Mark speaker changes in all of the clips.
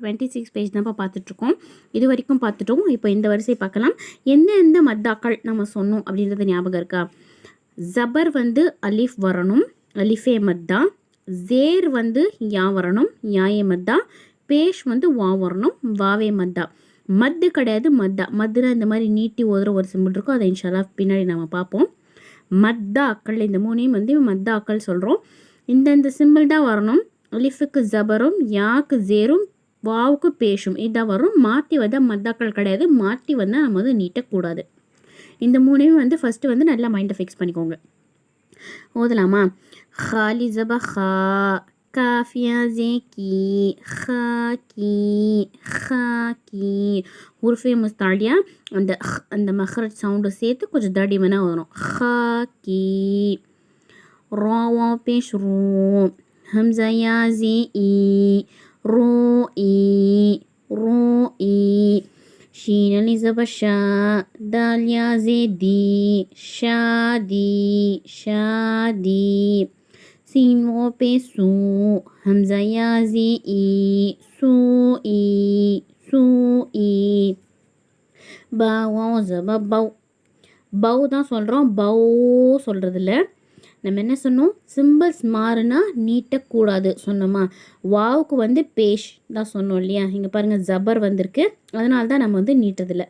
Speaker 1: Twenty six page தான்ப்பா பார்த்துட்ருக்கோம். இது வரைக்கும் பார்த்துட்டோம். இப்போ இந்த வரிசை பார்க்கலாம். எந்த எந்த மத்தாக்கள் நம்ம சொன்னோம் அப்படின்றது ஞாபகம் இருக்கா? ஜபர் வந்து அலிஃப் வரணும். அலிஃபே மத்தா. ஜேர் வந்து யா வரணும். யாயே மத்தா. பேஷ் வந்து வா வரணும். வாவே மத்தா. மத்து கிடையாது மத்தா. மத்துனா இந்த மாதிரி நீட்டி ஓதுற ஒரு சிம்பிள் இருக்கும் அதை இன்ஷாலா பின்னாடி நம்ம பார்ப்போம். மத்தாக்கள் இந்த மூணையும் வந்து மத்தாக்கள் சொல்கிறோம் இந்தந்த சிம்பிள் தான் வரணும். அலிஃபுக்கு ஜபரும் யாக்கு ஜேரும் வாவுக்கு பேஷும் இதாக வரும் மாற்றி வந்தால் மத்தாக்கள் கிடையாது. மாற்றி வந்தால் நம்ம வந்து நீட்டக்கூடாது. இந்த மூணையும் வந்து ஃபஸ்ட்டு வந்து நல்லா மைண்டை ஃபிக்ஸ் பண்ணிக்கோங்க. ஓதலாமா? ஹாலி ஜப ஹா கி ஹா கி ஹாக்கி உருஃபே முஸ்தாடியா அந்த அந்த மஹரஜ் சவுண்டு சேர்த்து கொஞ்சம் தடிமனாக வரும் ஹா கி ராவா பேஷ் ரூ ஹம்சயா ஜே இ رؤي رؤي شين لزب شا دال يا زدي شادي شادي سين وبي سو همزة يا زي سوئي سوئي باو زب بو பவு தான் சொல்கிறோம் பவு சொல்கிறதுல நம்ம என்ன சொன்னோம்? சிம்பிள்ஸ் மாறுனா நீட்டக்கூடாது சொன்னோமா? வாவுக்கு வந்து பேஷ் தான் சொன்னோம் இல்லையா? இங்கே பாருங்கள் ஜபர் வந்திருக்கு. அதனால தான் நம்ம வந்து நீட்டதில்லை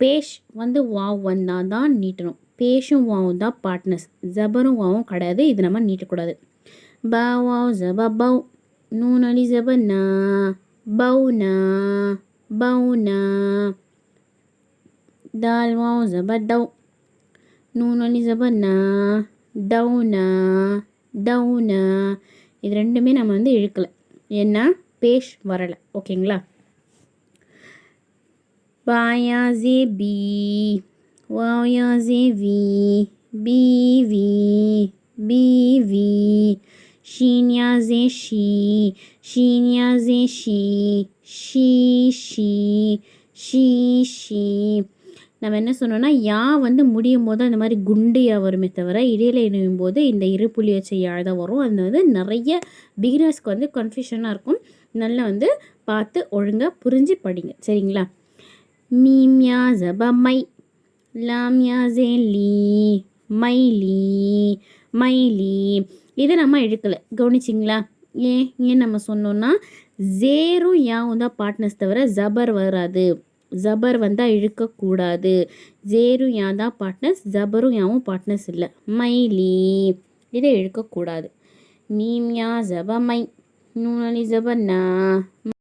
Speaker 1: பேஷ் வந்து வாவ் வந்தால் தான் நீட்டணும். பேஷும் வாவும் தான் பார்ட்னர்ஸ் ஜபரும் வாவும் கிடையாது. இது நம்ம நீட்டக்கூடாது. பா வாவ் ஜப பவ் நூன் அலி ஜப நா பவுனா பவுனா தால் வாவ் ஜப டவ் நூன் அலி ஜப நா டவுனா டவுனா. இது ரெண்டுமே நம்ம வந்து இழுக்கலை. ஏன்னா பேஷ் வரலை. ஓகேங்களா? பாயா பி. வாயாசே வி. பி வி. பி வி. ஷீன்யாசே ஷி. ஷீன்யாசே ஷி. ஷி ஷி. ஷி ஷி. நம்ம என்ன சொன்னோன்னா யா வந்து முடியும் போது அந்த மாதிரி குண்டையாக வருமே தவிர இடையில இணையும் போது இந்த இரு வச்ச யாழ் தான் வரும். அது வந்து நிறைய பிகினர்ஸ்க்கு வந்து கன்ஃபியூஷனாக இருக்கும். நல்லா வந்து பார்த்து ஒழுங்காக புரிஞ்சு படிங்க. சரிங்களா? மீம்யா ஜப மை. லாம்யா ஜே லீ மைலி மைலி இதை நம்ம இழுக்கலை கவனிச்சிங்களா? ஏன் ஏன் நம்ம சொன்னோன்னா ஜேரும் யாவும் தான் பார்ட்னர்ஸ் தவிர ஜபர் வராது. ஜபர் வந்தால் இழுக்கக்கூடாது. ஜேரும் யா தான் பார்ட்னர்ஸ் ஜபரும் யாவும் பார்ட்னர்ஸ் இல்லை. மைலி இதை இழுக்கக்கூடாது. மீம் யா ஜப மை. நூலி ஜப